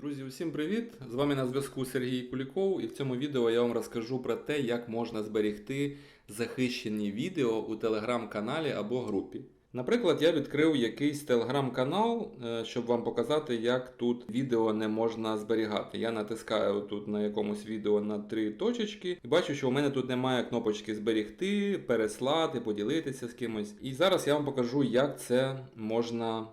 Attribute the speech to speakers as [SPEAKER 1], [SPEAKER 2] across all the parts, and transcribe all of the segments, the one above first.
[SPEAKER 1] Друзі, усім привіт! З вами на зв'язку Сергій Куліков, і в цьому відео я вам розкажу про те, як можна зберегти захищені відео у телеграм-каналі або групі. Наприклад, я відкрив якийсь телеграм-канал, е, щоб вам показати, як тут відео не можна зберігати. Я натискаю тут на якомусь відео на три точечки і бачу, що у мене тут немає кнопочки зберегти, переслати, поділитися з кимось. І зараз я вам покажу, як це можна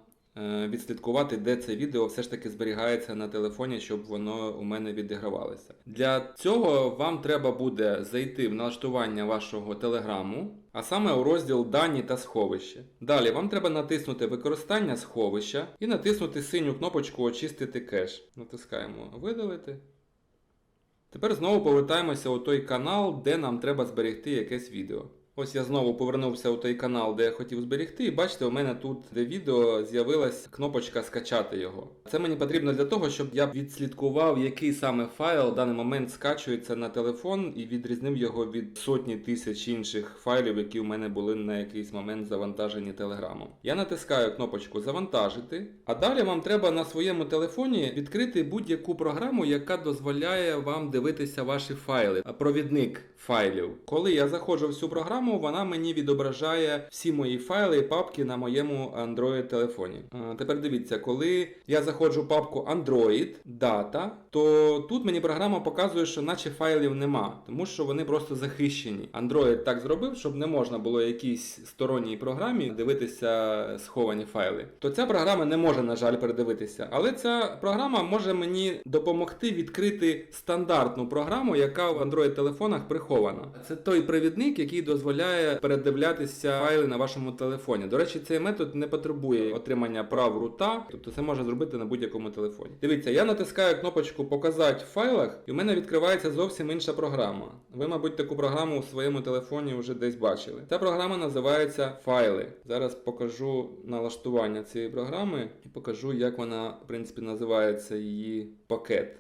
[SPEAKER 1] відслідкувати, де це відео все ж таки зберігається на телефоні, щоб воно у мене відігравалося. Для цього вам треба буде зайти в налаштування вашого телеграму, а саме у розділ Дані та сховище. Далі вам треба натиснути використання сховища і натиснути синю кнопочку Очистити кеш. Натискаємо Видалити. Тепер знову повертаємося у той канал, де нам треба зберегти якесь відео. Ось я знову повернувся у той канал, де я хотів зберегти, і бачите, у мене тут, де відео, з'явилась кнопочка скачати його. Це мені потрібно для того, щоб я відслідкував, який саме файл в даний момент скачується на телефон і відрізнив його від сотні тисяч інших файлів, які у мене були на якийсь момент завантажені телеграмом. Я натискаю кнопочку Завантажити, а далі вам треба на своєму телефоні відкрити будь-яку програму, яка дозволяє вам дивитися ваші файли, провідник файлів. Коли я заходжу в цю програму, вона мені відображає всі мої файли і папки на моєму Android телефоні. Тепер дивіться, коли я заходжу в папку Android Data, то тут мені програма показує, що наче файлів нема, тому що вони просто захищені. Android так зробив, щоб не можна було якійсь сторонній програмі дивитися сховані файли. То ця програма не може, на жаль, передивитися. Але ця програма може мені допомогти відкрити стандартну програму, яка в Android телефонах прихована. Це той провідник, який дозволяє передивлятися файли на вашому телефоні. До речі, цей метод не потребує отримання прав рута, тобто це можна зробити на будь-якому телефоні. Дивіться, я натискаю кнопочку Показати в файлах, і в мене відкривається зовсім інша програма. Ви, мабуть, таку програму у своєму телефоні вже десь бачили. Ця програма називається Файли. Зараз покажу налаштування цієї програми і покажу, як вона, в принципі, називається її пакет.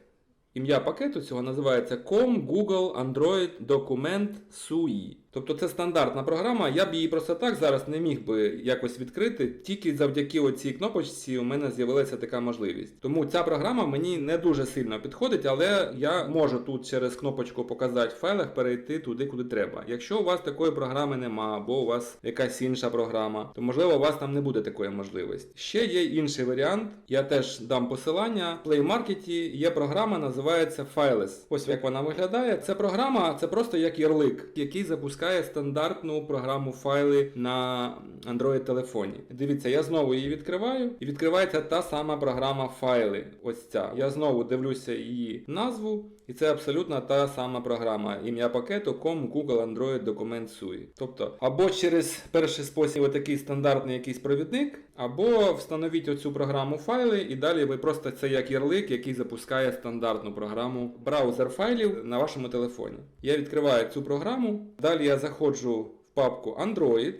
[SPEAKER 1] Ім'я пакету цього називається Com Google Android Document SUI. Тобто це стандартна програма, я б її просто так зараз не міг би якось відкрити, тільки завдяки оцій кнопочці у мене з'явилася така можливість. Тому ця програма мені не дуже сильно підходить, але я можу тут через кнопочку показати в файлах перейти туди, куди треба. Якщо у вас такої програми нема, або у вас якась інша програма, то можливо у вас там не буде такої можливості. Ще є інший варіант, я теж дам посилання. В Play Market є програма, називається Files. Ось як вона виглядає. Це програма, це просто як ярлик, який запускає стандартну програму файли на Android телефоні. Дивіться, я знову її відкриваю, і відкривається та сама програма файли. Ось ця. Я знову дивлюся її назву, і це абсолютно та сама програма. Ім'я пакету com Google Android Document SUI. Тобто, або через перший спосіб отакий стандартний якийсь провідник, або встановіть оцю програму файли, і далі ви просто це як ярлик, який запускає стандартну програму браузер файлів на вашому телефоні. Я відкриваю цю програму, далі я заходжу в папку Android,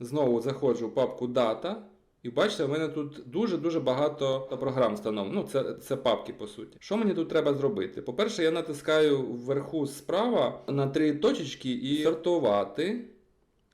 [SPEAKER 1] знову заходжу в папку Data. І бачите, в мене тут дуже-дуже багато програм встановлено. Ну, це, це папки по суті. Що мені тут треба зробити? По-перше, я натискаю вверху справа на три точечки і сортувати.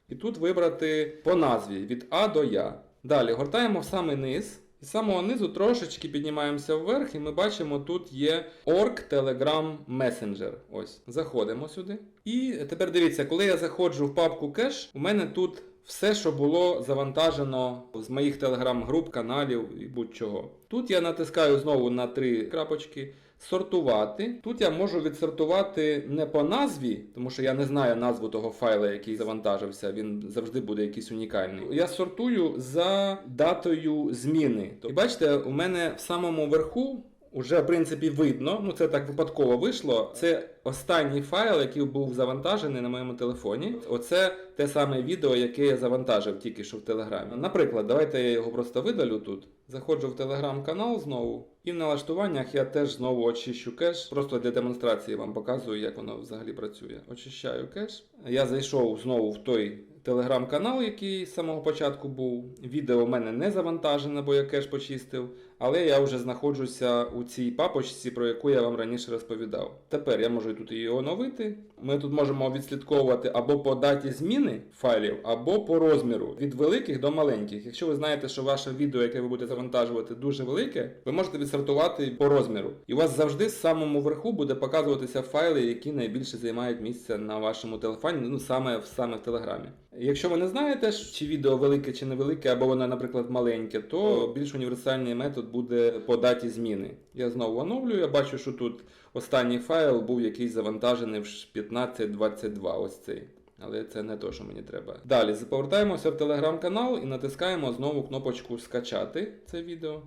[SPEAKER 1] І тут вибрати по назві від А до Я. Далі гортаємо в самий низ. І з самого низу трошечки піднімаємося вверх, і ми бачимо, тут є Org Telegram Messenger. Ось, заходимо сюди. І тепер дивіться, коли я заходжу в папку кеш, у мене тут все, що було завантажено з моїх телеграм-груп, каналів і будь-чого. Тут я натискаю знову на три крапочки. Сортувати. Тут я можу відсортувати не по назві, тому що я не знаю назву того файла, який завантажився, він завжди буде якийсь унікальний. Я сортую за датою зміни. І бачите, у мене в самому верху. Уже, в принципі, видно, ну це так випадково вийшло. Це останній файл, який був завантажений на моєму телефоні. Оце те саме відео, яке я завантажив тільки що в Телеграмі. Наприклад, давайте я його просто видалю тут. Заходжу в телеграм-канал знову, і в налаштуваннях я теж знову очищу кеш. Просто для демонстрації вам показую, як воно взагалі працює. Очищаю кеш. Я зайшов знову в той телеграм-канал, який з самого початку був. Відео в мене не завантажено, бо я кеш почистив. Але я вже знаходжуся у цій папочці, про яку я вам раніше розповідав. Тепер я можу тут її оновити. Ми тут можемо відслідковувати або по даті зміни файлів, або по розміру від великих до маленьких. Якщо ви знаєте, що ваше відео, яке ви будете завантажувати, дуже велике, ви можете відсортувати по розміру. І у вас завжди з самому верху буде показуватися файли, які найбільше займають місце на вашому телефоні, ну саме в саме в телеграмі. Якщо ви не знаєте, чи відео велике чи невелике, або воно, наприклад, маленьке, то більш універсальний метод буде по даті зміни. Я знову оновлюю, я бачу, що тут останній файл був якийсь завантажений в 1522, ось цей. Але це не те, що мені треба. Далі повертаємося в телеграм-канал і натискаємо знову кнопочку Скачати це відео.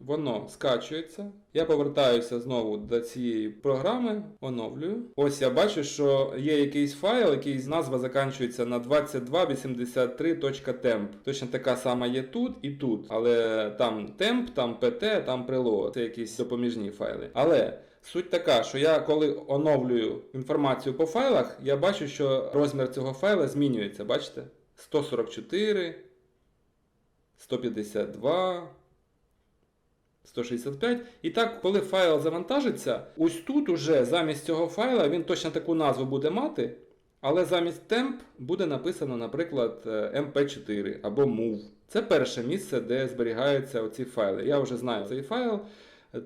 [SPEAKER 1] Воно скачується. Я повертаюся знову до цієї програми, оновлюю. Ось я бачу, що є якийсь файл, який назва закінчується на 2283.temp. Точно така сама є тут і тут. Але там temp, там pt, там prelo. Це якісь допоміжні файли. Але Суть така, що я коли оновлюю інформацію по файлах, я бачу, що розмір цього файла змінюється. Бачите? 144, 152. 165. І так, коли файл завантажиться, ось тут уже замість цього файла він точно таку назву буде мати, але замість temp буде написано, наприклад, mp4 або move. Це перше місце, де зберігаються оці файли. Я вже знаю цей файл,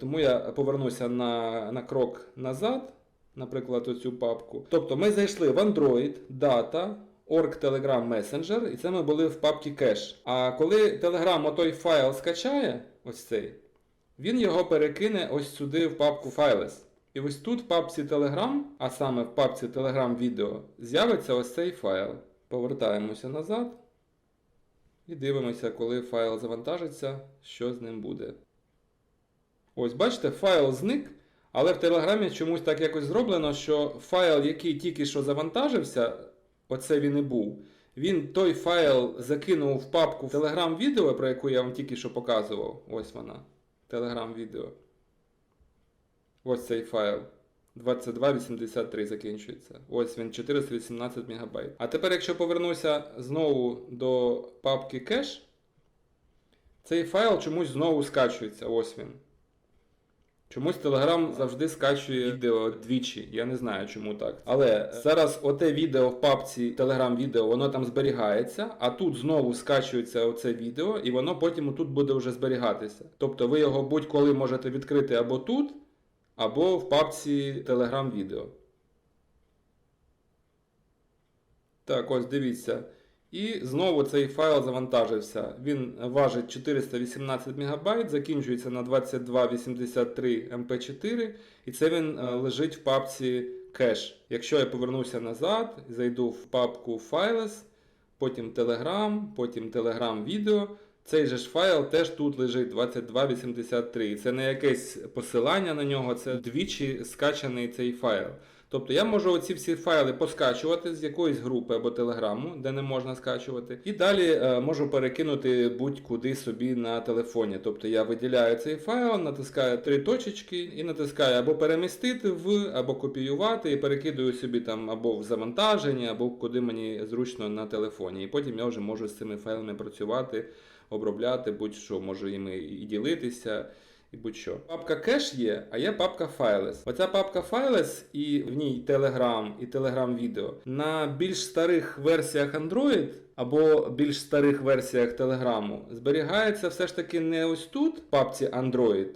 [SPEAKER 1] тому я повернуся на, на крок назад, наприклад, оцю папку. Тобто ми зайшли в Android, Data. Org Telegram Messenger, і це ми були в папці Cache. А коли Telegram отой файл скачає, ось цей, він його перекине ось сюди в папку Files. І ось тут в папці Telegram, а саме в папці Telegram відео, з'явиться ось цей файл. Повертаємося назад і дивимося, коли файл завантажиться, що з ним буде. Ось бачите, файл зник, але в Телеграмі чомусь так якось зроблено, що файл, який тільки що завантажився, оце він і був. Він той файл закинув в папку Telegram відео, про яку я вам тільки що показував. Ось вона. Telegram відео. Ось цей файл. 2283 закінчується. Ось він 418 МБ. А тепер, якщо повернуся знову до папки кеш, цей файл чомусь знову скачується. Ось він. Чомусь Telegram завжди скачує відео двічі. Я не знаю, чому так. Але зараз оте відео в папці Telegram відео, воно там зберігається, а тут знову скачується оце відео, і воно потім тут буде вже зберігатися. Тобто ви його будь-коли можете відкрити або тут, або в папці Telegram відео. Так, ось дивіться. І знову цей файл завантажився. Він важить 418 МБ, закінчується на 2283 MP4, і це він е, лежить в папці Cache. Якщо я повернуся назад, зайду в папку Files, потім Telegram, потім Telegram відео. Цей же ж файл теж тут лежить 2283. Це не якесь посилання на нього, це двічі скачаний цей файл. Тобто я можу оці всі файли поскачувати з якоїсь групи або телеграму, де не можна скачувати. І далі е, можу перекинути будь-куди собі на телефоні. Тобто я виділяю цей файл, натискаю три точечки і натискаю або перемістити в, або копіювати, і перекидую собі там або в завантаження, або куди мені зручно на телефоні. І потім я вже можу з цими файлами працювати, обробляти, будь-що, можу їми і ділитися і будь-що. Папка кеш є, а є папка файлес. Оця папка файлес і в ній Telegram і Telegram відео. На більш старих версіях Android або більш старих версіях Telegram зберігається все ж таки не ось тут, в папці Android.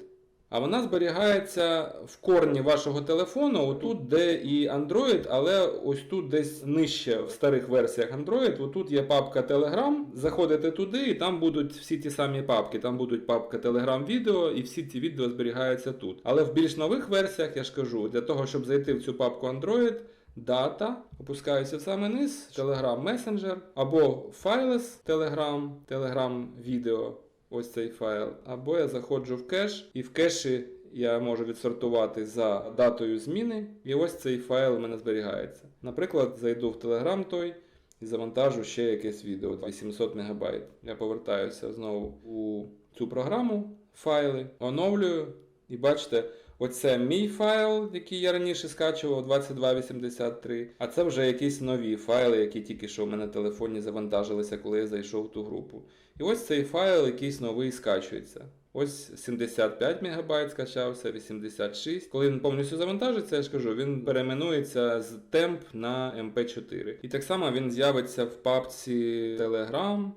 [SPEAKER 1] А вона зберігається в корні вашого телефону, отут, де і Android, але ось тут десь нижче в старих версіях Android. Отут є папка Telegram. Заходите туди, і там будуть всі ті самі папки. Там будуть папка Telegram відео, і всі ці відео зберігаються тут. Але в більш нових версіях я ж кажу, для того, щоб зайти в цю папку Android. Дата, опускаюся в саме низ, Telegram Messenger, або Files Telegram, Telegram відео ось цей файл. Або я заходжу в кеш, і в кеші я можу відсортувати за датою зміни, і ось цей файл у мене зберігається. Наприклад, зайду в Telegram той і завантажу ще якесь відео 800 МБ. Я повертаюся знову у цю програму, файли, оновлюю, і бачите. Оце мій файл, який я раніше скачував 2283, а це вже якісь нові файли, які тільки що в мене на телефоні завантажилися, коли я зайшов в ту групу. І ось цей файл якийсь новий скачується. Ось 75 МБ скачався, 86. Коли він повністю завантажиться, я ж кажу, він перейменується з темп на MP4. І так само він з'явиться в папці Telegram.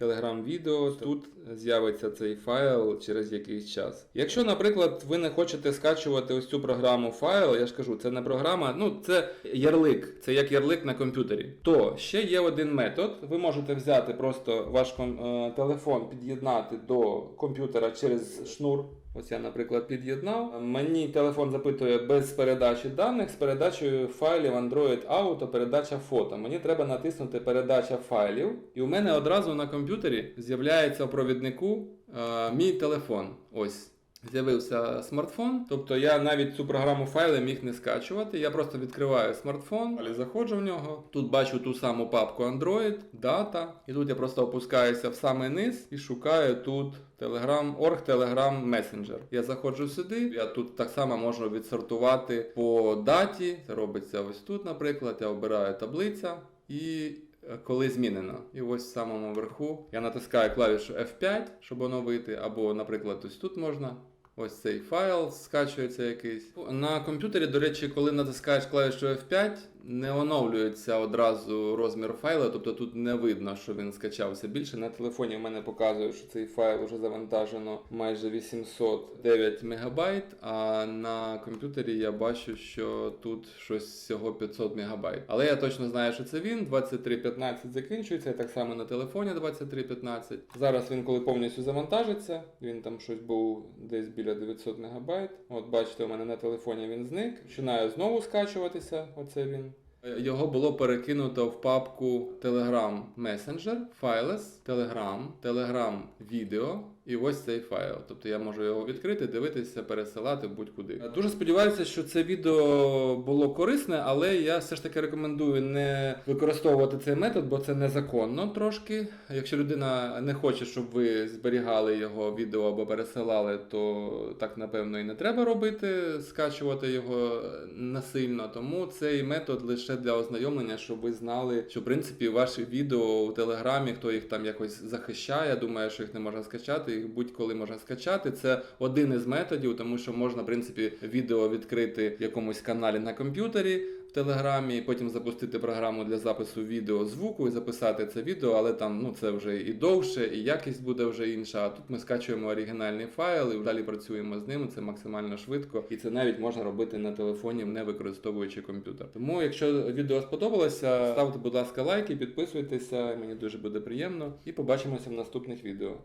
[SPEAKER 1] Telegram відео тут з'явиться цей файл через якийсь час. Якщо, наприклад, ви не хочете скачувати ось цю програму файл, я ж кажу, це не програма, ну це ярлик, це як ярлик на комп'ютері. То ще є один метод. Ви можете взяти просто ваш е, телефон, під'єднати до комп'ютера через шнур. Ось я, наприклад, під'єднав. Мені телефон запитує без передачі даних з передачею файлів Android Auto, передача фото. Мені треба натиснути передача файлів, і у мене одразу на комп'ютері з'являється у провіднику е, мій телефон. Ось. З'явився смартфон, тобто я навіть цю програму файли міг не скачувати. Я просто відкриваю смартфон, далі заходжу в нього. Тут бачу ту саму папку Android, дата. І тут я просто опускаюся в самий низ і шукаю тут Telegram, Org Telegram Messenger. Я заходжу сюди, я тут так само можу відсортувати по даті. Це робиться ось тут, наприклад. Я обираю таблиця і е, коли змінено. І ось в самому верху я натискаю клавішу F5, щоб оновити, або, наприклад, ось тут можна. Ось цей файл скачується якийсь. На комп'ютері, до речі, коли натискаєш клавішу F5, не оновлюється одразу розмір файла, тобто тут не видно, що він скачався більше. На телефоні в мене показує, що цей файл вже завантажено майже 809 МБ, а на комп'ютері я бачу, що тут щось всього 500 МБ. Але я точно знаю, що це він. 2315 закінчується, так само на телефоні 2315. Зараз він, коли повністю завантажиться, він там щось був десь біля 900 МБ. От бачите, у мене на телефоні він зник. Починає знову скачуватися. Оце він. Його було перекинуто в папку Telegram Messenger, Files, Telegram, Telegram Video і ось цей файл. Тобто я можу його відкрити, дивитися, пересилати будь-куди. Дуже сподіваюся, що це відео було корисне, але я все ж таки рекомендую не використовувати цей метод, бо це незаконно трошки. Якщо людина не хоче, щоб ви зберігали його відео або пересилали, то так напевно і не треба робити, скачувати його насильно. Тому цей метод лише для ознайомлення, щоб ви знали, що в принципі ваші відео у телеграмі, хто їх там якось захищає, думає, що їх не можна скачати, їх будь-коли можна скачати. Це один із методів, тому що можна, в принципі, відео відкрити в якомусь каналі на комп'ютері. В Телеграмі, потім запустити програму для запису відео звуку і записати це відео, але там ну це вже і довше, і якість буде вже інша. А тут ми скачуємо оригінальний файл і далі працюємо з ним. Це максимально швидко, і це навіть можна робити на телефоні, не використовуючи комп'ютер. Тому, якщо відео сподобалося, ставте, будь ласка, лайки, підписуйтеся, мені дуже буде приємно, і побачимося в наступних відео.